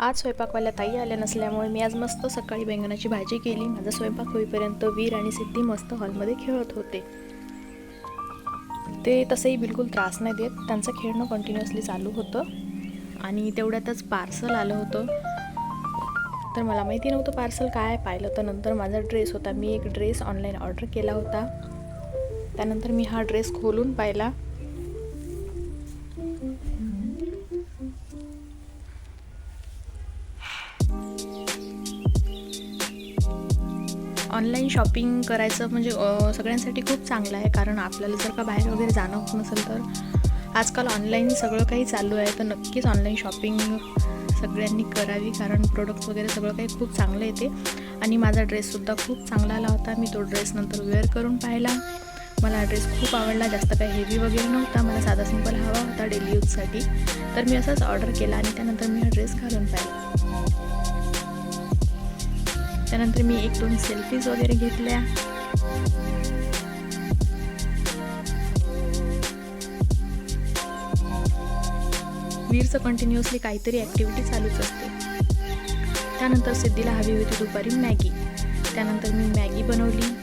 आज स्वयंपाकवाल्या ताई आल्या नसल्यामुळे मी आज मस्त सकाळी बैंगनाची भाजी केली. माझा स्वयंपाक होईपर्यंत वीर आणि सिद्धी मस्त हॉलमध्ये खेळत होते. ते तसंही बिलकुल त्रास नाही देत. त्यांचं खेळणं कंटिन्युअसली चालू होतं. आणि तेवढ्यातच पार्सल आलं होतं. तर मला माहिती नव्हतं पार्सल काय पाहिलं तर नंतर माझा ड्रेस होता. मी एक ड्रेस ऑनलाईन ऑर्डर केला होता. त्यानंतर मी हा ड्रेस खोलून पाहिला. ऑनलाईन शॉपिंग करायचं म्हणजे सगळ्यांसाठी खूप चांगलं आहे. कारण आपल्याला जर का बाहेर वगैरे जाणं होत नसेल तर आजकाल ऑनलाईन सगळं काही चालू आहे. तर नक्कीच ऑनलाईन शॉपिंग सगळ्यांनी करावी. कारण प्रोडक्ट वगैरे सगळं काही खूप चांगलं येते. आणि माझा ड्रेससुद्धा खूप चांगला आला होता. मी तो ड्रेस नंतर वेअर करून पाहिला. मला ड्रेस खूप आवडला. जास्त काही हेवी वगैरे नव्हता. मला साधा सिंपल हवा होता डेली यूजसाठी तर मी असाच ऑर्डर केला आणि त्यानंतर मी हा ड्रेस घालून पाहिला. त्यानंतर मी एक दोन सेल्फीज वगैरे घेतल्या. वीरचं कंटिन्युअसली काहीतरी ॲक्टिव्हिटी चालूच असते. त्यानंतर सिद्धीला हवी होती दुपारी मॅगी. त्यानंतर मी मॅगी बनवली.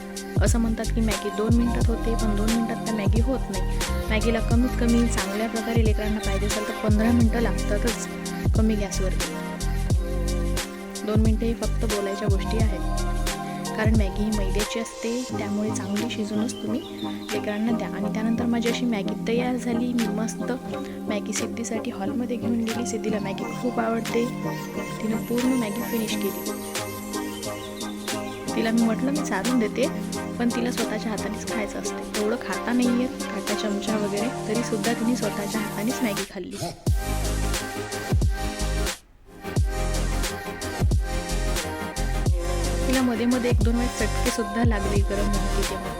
असं म्हणतात की मॅगी दोन मिनटात होते पण दोन मिनटात तर मॅगी होत नाही. मॅगीला कमीत कमी चांगल्या प्रकारे लेकरांना पाहिजे असेल तर पंधरा मिनटं लागतातच कमी गॅसवरती. दोन मिनटं ही फक्त बोलायच्या गोष्टी आहेत. कारण मॅगी ही मैद्याची असते त्यामुळे चांगली शिजूनच तुम्ही लेकरांना द्या. आणि त्यानंतर माझी अशी मॅगी तयार झाली मी मस्त मॅगी सिद्धीसाठी हॉलमध्ये घेऊन गेली. सिद्धीला मॅगी खूप आवडते. तिनं पूर्ण मॅगी फिनिश केली. तिला मी म्हटलं मी चालून देते पण तिला स्वतःच्या हातानेच खायचं असते. एवढं खाता नाही आहे काटा चमचा वगैरे तरीसुद्धा तिने स्वतःच्या हातानेच मॅगी खाल्ली. मध्ये मध्ये एक दोन वेळेस चटके सुद्धा लागले गरम होती तेव्हा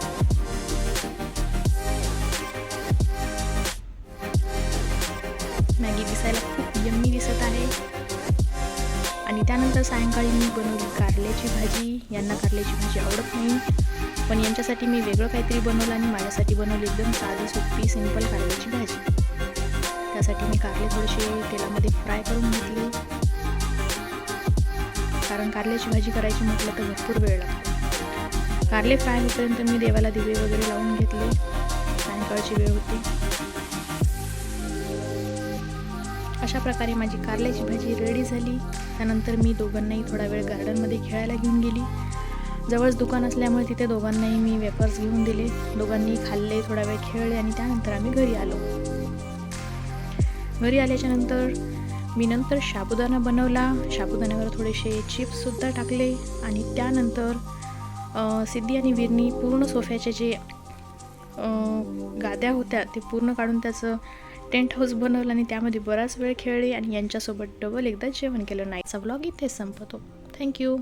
मॅगी दिसायला खूप यम्मी दिसत आहे. आणि त्यानंतर सायंकाळी मी बनवली कारल्याची भाजी. यांना कारल्याची भाजी आवडत नाही. पण यांच्यासाठी मी वेगळं काहीतरी बनवलं आणि माझ्यासाठी बनवली एकदम साधी सोपी सिंपल कारल्याची भाजी. त्यासाठी मी कारले थोडेसे तेलामध्ये फ्राय करून घेतले. कारण कारल्याची भाजी करायची म्हटलं तर भरपूर वेळ लागतो. कारले फ्राय होईपर्यंत मी देवाला दिवे वगैरे लावून घेतले. सायंकाळची वेळ होती. अशा प्रकारे माझी कारल्याची भाजी रेडी झाली. त्यानंतर मी दोघांनाही थोडा वेळ गार्डनमध्ये खेळायला घेऊन गेली. जवळच दुकान असल्यामुळे तिथे दोघांनाही मी वेपर्स घेऊन दिले. दोघांनी खाल्ले थोडा वेळ खेळले आणि त्यानंतर आम्ही घरी आलो. घरी आल्याच्यानंतर मी नंतर साबुदाणा बनवला. साबुदाण्यावर थोडेसे चिप्ससुद्धा टाकले आणि त्यानंतर सिद्धी आणि विरणी पूर्ण सोफ्याचे जे गाद्या होत्या ते पूर्ण काढून त्याचं टेंट हाऊस बनवलं आणि त्यामध्ये बराच वेळ खेळले आणि यांच्यासोबत डबल एकदा जेवण केलं. नाईटचा व्लॉग इथे संपतो. थँक्यू